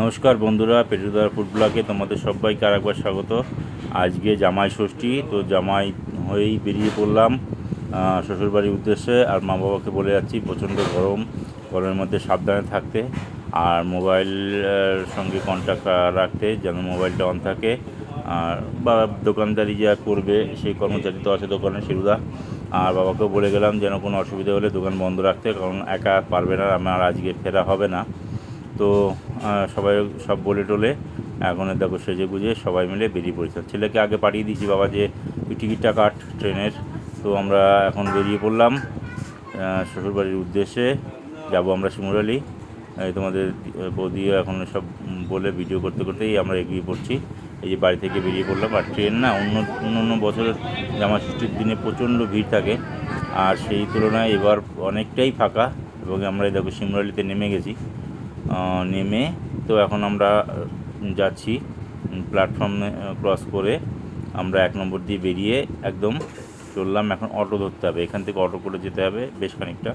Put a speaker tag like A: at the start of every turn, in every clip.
A: নমস্কার বন্ধুরা পেটুদার ফুড ব্লগে তোমাদের সবাইকে আরেকবার স্বাগত। আজকে জামাই ষষ্ঠী, তো জামাই হয়েই বেরিয়ে পড়লাম শ্বশুরবাড়ির উদ্দেশ্যে। আর মা বাবাকে বলে যাচ্ছি, প্রচণ্ড গরম, গরমের মধ্যে সাবধানে থাকতে। আর মোবাইলের সঙ্গে কন্ট্যাক্ট রাখতে, যেন মোবাইলটা অন থাকে। আর বা দোকানদারি যা করবে, সেই কর্মচারী তো আছে দোকানে শিরুদা আর বাবাকেও বলে গেলাম, যেন কোনো অসুবিধা হলে দোকান বন্ধ রাখতে, কারণ একা পারবে না, আমার আজকে ফেরা হবে না। তো সবাই সব বলে টোলে এখন দেখো সেজে গুজে সবাই মিলে বেরিয়ে পড়েছে। ছেলেকে আগে পাঠিয়ে দিয়েছি বাবা যে তুই টিকিটটা কাট ট্রেনের। তো আমরা এখন বেরিয়ে পড়লাম শ্বশুরবাড়ির উদ্দেশ্যে। যাব আমরা শিমুরালি। তোমাদের বৌদিও এখন সব বলে ভিডিও করতে করতেই আমরা এগিয়ে পড়ছি। এই যে বাড়ি থেকে বেরিয়ে পড়লাম। আর ট্রেন না অন্য অন্য অন্য বছরের জামা ষষ্ঠীর দিনে প্রচণ্ড ভিড় থাকে। আর সেই তুলনায় এবার অনেকটাই ফাঁকা। এবং আমরা দেখো শিমরালিতে নেমে গেছি। নেমে তো এখন আমরা যাচ্ছি প্ল্যাটফর্মে ক্রস করে আমরা এক নম্বর দিয়ে বেরিয়ে একদম চললাম। এখন অটো ধরতে হবে। এখান থেকে অটো করে যেতে হবে বেশ খানিকটা।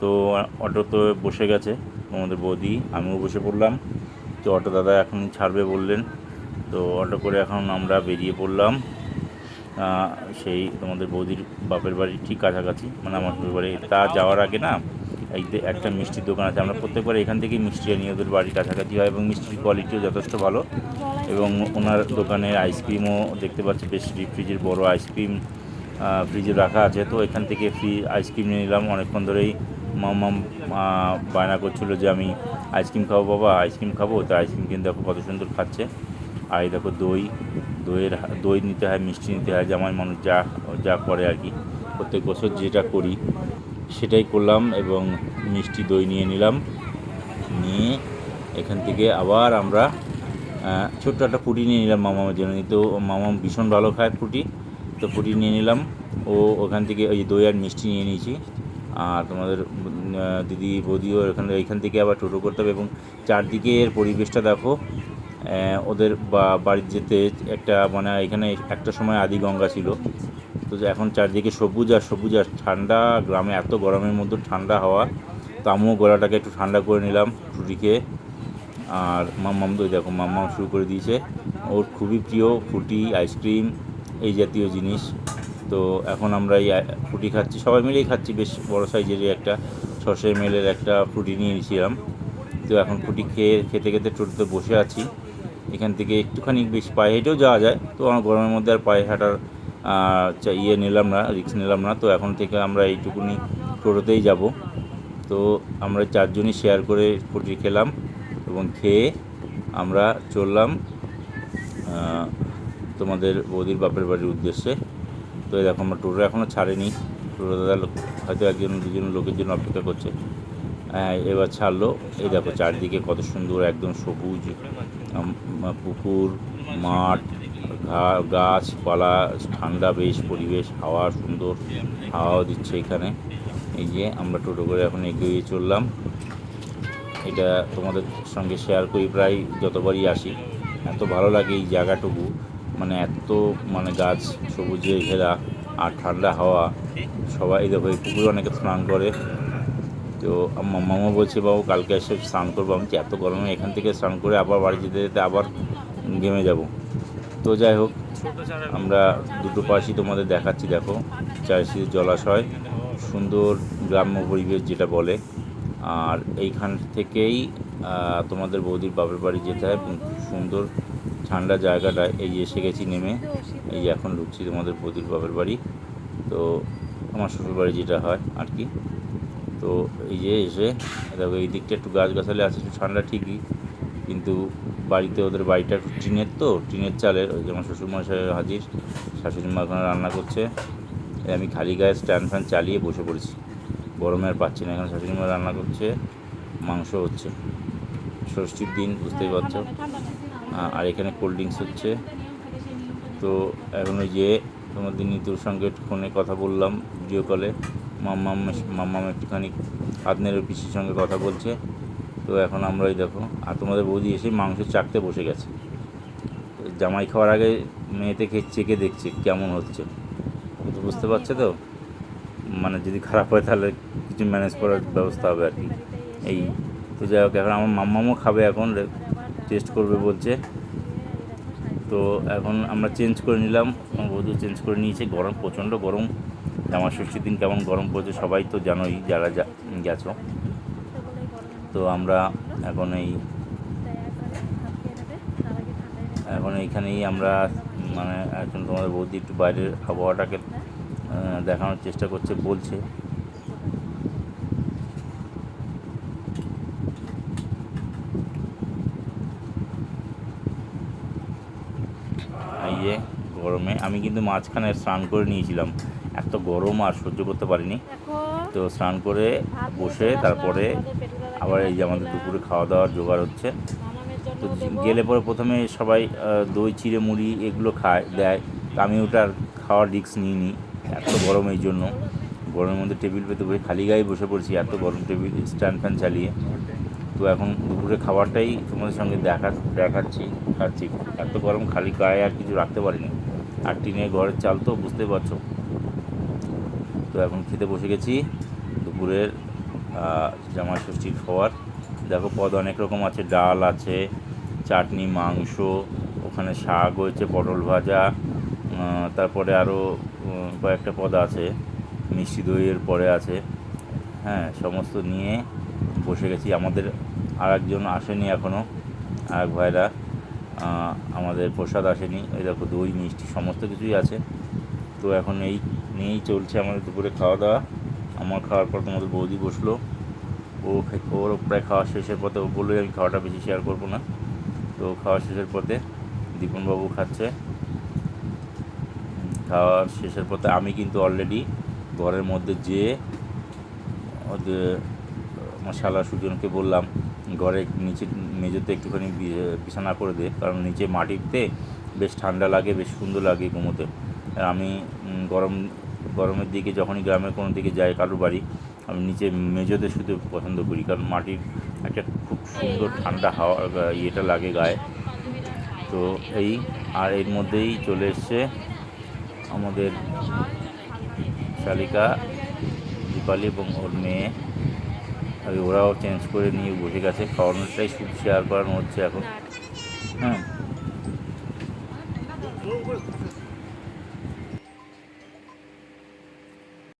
A: তো অটো তো বসে গেছে আমাদের বৌদি, আমিও বসে পড়লাম। তো অটো দাদা এখন ছাড়বে বললেন। তো অটো করে এখন আমরা বেরিয়ে পড়লাম। সেই তোমাদের বৌদির বাপের বাড়ি ঠিক কাছাকাছি। মানে আমার বাড়ি। তা যাওয়ার আগে না একটা মিষ্টির দোকান আছে। আমরা প্রত্যেকবার এখান থেকেই মিষ্টি আনি। ওদের বাড়ির কাছাকাছি হয় এবং মিষ্টির কোয়ালিটিও যথেষ্ট ভালো। এবং ওনার দোকানের আইসক্রিমও দেখতে পাচ্ছি বেশ ফ্রিজের বড় আইসক্রিম ফ্রিজে রাখা আছে। তো এখান থেকে ফ্রি আইসক্রিম নিয়ে নিলাম। অনেকক্ষণ ধরেই মাম বায়না করছিল যে আমি আইসক্রিম খাব, বাবা আইসক্রিম খাব। তো আইসক্রিম কিন্তু দেখো কত সুন্দর খাচ্ছে। আর এই দেখো দই। দইয়ের দই নিতে হয়, মিষ্টি নিতে হয়, জামাই মানুষ যা যা করে আর কি। প্রত্যেক বছর যেটা করি সেটাই করলাম এবং মিষ্টি দই নিয়ে নিলাম। নিয়ে এখান থেকে আবার আমরা ছোট্ট একটা ফুটি নিয়ে নিলাম মামার জন্য। তো মামা ভীষণ ভালো খায় ফুটি তো ফুটি নিয়ে নিলাম। ও ওখান থেকে ওই দই আর মিষ্টি নিয়ে নিয়েছি। আর তোমাদের দিদি বৌদিও এখানে এখান থেকে আবার টোটো করতে হবে এবং চারদিকের পরিবেশটা দেখো। ওদের বাড়ির যেতে একটা মানে এখানে একটা সময় আদি গঙ্গা ছিল। তো এখন চারদিকে সবুজ আর সবুজ আর ঠান্ডা, গ্রামে এত গরমের মধ্যে ঠান্ডা হওয়া, তো আমিও গলাটাকে একটু ঠান্ডা করে নিলাম ফ্রুটি খেয়ে আর মাম্মাম তো দেখো মাম্মাম শুরু করে দিয়েছে। ওর খুবই প্রিয় ফ্রুটি আইসক্রিম, এই জাতীয় জিনিস। তো এখন আমরা এই ফ্রুটি খাচ্ছি, সবাই মিলেই খাচ্ছি, বেশ বড় সাইজেরই একটা ছশো এমএলের একটা ফ্রুটি নিয়ে নিয়েছিলাম। তো এখন ফ্রুটি খেয়ে, খেতে খেতে টোটোতে বসে আছি। এখান থেকে একটুখানি বেশ পায়ে হেঁটেও যাওয়া যায়, তো আমার গরমের মধ্যে আর পায়ে হাঁটার ইয়ে নিলাম না, রিস্ক নিলাম না। তো এখন থেকে আমরা এইটুকুনি টোটোতেই যাব। তো আমরা চারজনই শেয়ার করে ফুটি খেলাম এবং খেয়ে আমরা চললাম তোমাদের বৌদির বাপের বাড়ির উদ্দেশ্যে। তো দেখো, আমরা টোটো এখনও ছাড়েনি। টোটো দাদা হয়তো একজন, দুজন লোকের জন্য অপেক্ষা করছে। হ্যাঁ এবার ছাড়লো। এই দেখো, চারদিকে কত সুন্দর, একদম সবুজ পুকুর, মাঠ গাছপালা, ঠান্ডা বেশ, পরিবেশ, হাওয়া সুন্দর, হাওয়াও দিচ্ছে এখানে। এই যে আমরা টোটো করে এখন এগিয়ে চললাম। এটা তোমাদের সঙ্গে শেয়ার করি প্রায় যতবারই আসি। এত ভালো লাগে এই জায়গাটুকু। মানে এত মানে গাছ সবুজে ঘেরা আর ঠান্ডা হাওয়া। সবাই দেখো এই পুকুরে অনেকে স্নান করে। তো মামা বলছে, বাবু, কালকে এসে স্নান করব। আমি এত গরমে এখান থেকে স্নান করে আবার বাড়ি যেতে যেতে আবার ঘেমে যাব। তো যাই হোক, আমরা দুটো পাশই তোমাদের দেখাচ্ছি, দেখো। চারিশি জলাশয়, সুন্দর গ্রাম্য পরিবেশ যেটা বলে। আর এইখান থেকেই তোমাদের বৌদির বাপের বাড়ি যেতে হয়। সুন্দর ঠান্ডা জায়গাটায় এই এসে গেছি নেমে, এই এখন ঢুকছি তোমাদের বৌদির বাপের বাড়ি। তো আমার শ্বশুর বাড়ি যেটা হয় আর কি। তো এই যে এসে, দেখো, এই দিকটা একটু গাছগাছালি আছে, একটু ঠান্ডা ঠিকই, কিন্তু বাড়িতে ওদের বাড়িটা টিনের তো টিনের চালের ওই যেমন শ্বশুরমশাই হাজির শাশুড়ি মা ওখানে রান্না করছে। আমি খালি গায়ে স্ট্যান্ড ফ্যান চালিয়ে বসে পড়েছি। গরমে আর পাচ্ছি না এখানে শাশুড়ি মা রান্না করছে মাংস হচ্ছে। ষষ্ঠীর দিন বুঝতেই পারছ? আ- আর এখানে কোল্ড ড্রিঙ্কস হচ্ছে। তো এখন ওই যে তোমাদের নিতুর সঙ্গে ফোনে কথা বললাম ভিডিও কলে মাম্মাম মাম্মাম একটুখানি আদনের পিসির সঙ্গে কথা বলছে। তো এখন আমরা ওই দেখো। আর তোমাদের বৌদি এসে মাংস চাকতে বসে গেছে। জামাই খাওয়ার আগে মেয়েতে খেয়ে চেকে দেখছে কেমন হচ্ছে। বুঝতে পারছে তো? মানে যদি খারাপ হয় তাহলে কিছু ম্যানেজ করার ব্যবস্থা হবে আর কি। এই তো যাই হোক, এখন আমার মাম্মামও খাবে এখন টেস্ট করবে বলছে। তো এখন আমরা চেঞ্জ করে নিলাম। আমার বৌদি চেঞ্জ করে নিয়েছে। গরম, প্রচণ্ড গরম। জামা ষষ্ঠীর দিন কেমন গরম পড়েছে সবাই তো জানোই, যারা গেছো। তো আমরা এখন এই এখন এইখানেই আমরা মানে এখন তোমাদের বৌদি একটু বাইরের আবহাওয়াটাকে দেখানোর চেষ্টা করছে বলছে। গরমে। আমি কিন্তু মাঝখানে স্নান করে নিয়েছিলাম। এত গরম আর সহ্য করতে পারিনি। তো স্নান করে বসে তারপরে আবার এই যে আমাদের দুপুরে খাওয়া দাওয়ার জোগাড় হচ্ছে। তো গেলে পরে প্রথমে সবাই দই, চিড়ে, মুড়ি এগুলো খায়, দেয়। আমি ওটার খাওয়ার রিস্ক নিই নি, এত গরম এই জন্য। গরমের মধ্যে টেবিল পেতে বসে খালি গায়ে বসে পড়ছি, এত গরম টেবিল, স্ট্যান্ড ফ্যান চালিয়ে। তো এখন দুপুরে খাবারটাই তোমাদের সঙ্গে দেখা, দেখাচ্ছি, খাচ্ছি। এত গরম খালি গায়ে আর কিছু রাখতে পারিনি। আর টিনে ঘরের চাল তো বুঝতে পারছ। তো এখন খেতে বসে গেছি, দুপুরের জামা ষষ্ঠীর খাবার দেখো পদ অনেক রকম আছে, ডাল আছে, চাটনি, মাংস, ওখানে শাক হয়েছে, পটল ভাজা তারপরে আরও কয়েকটা পদ আছে, মিষ্টি দইয়ের পরে আছে। হ্যাঁ সমস্ত নিয়ে বসে গেছি। আমাদের আর একজন আসেনি এখনও আর এক ভাইরা আমাদের প্রসাদ আসেনি। এই দেখো দই, মিষ্টি, সমস্ত কিছুই আছে। তো এখন এই নিয়েই চলছে আমাদের দুপুরে খাওয়া দাওয়া। আমার খাওয়ার পর তোমাদের বৌদি বসল। ও ওর প্রায় খাওয়া শেষের পথে ও বলল, আমি খাওয়াটা বেশি শেয়ার করব না। তো খাওয়া শেষের পথে দীপনবাবু খাচ্ছে। খাওয়ার শেষের পথে আমি কিন্তু অলরেডি ঘরের মধ্যে যেয়ে ওদের আমার শালা সুজনকে বললাম, ঘরে নিচে, মেঝেতে একটুখানি বিছানা করে দে, কারণ নিচে মাটিতে বেশ ঠান্ডা লাগে, বেশ সুন্দর লাগে ঘুমোতে। আমি গরম গরমের দিকে যখনই গ্রামের কোনো দিকে যাই, কারোর বাড়ি, আমি নিচে মেঝেতে শুতে পছন্দ করি, কারণ মাটির একটা খুব সুন্দর ঠান্ডা হাওয়া ইয়েটা লাগে গায়ে। তো এই, আর এর মধ্যেই চলে এসছে আমাদের শালিকা, দীপালি এবং ওর মেয়ে। ওরাও চেঞ্জ করে নিয়ে বসে গেছে, খাওয়ানোটাই শুধু শেয়ার করানো হচ্ছে এখন। হ্যাঁ।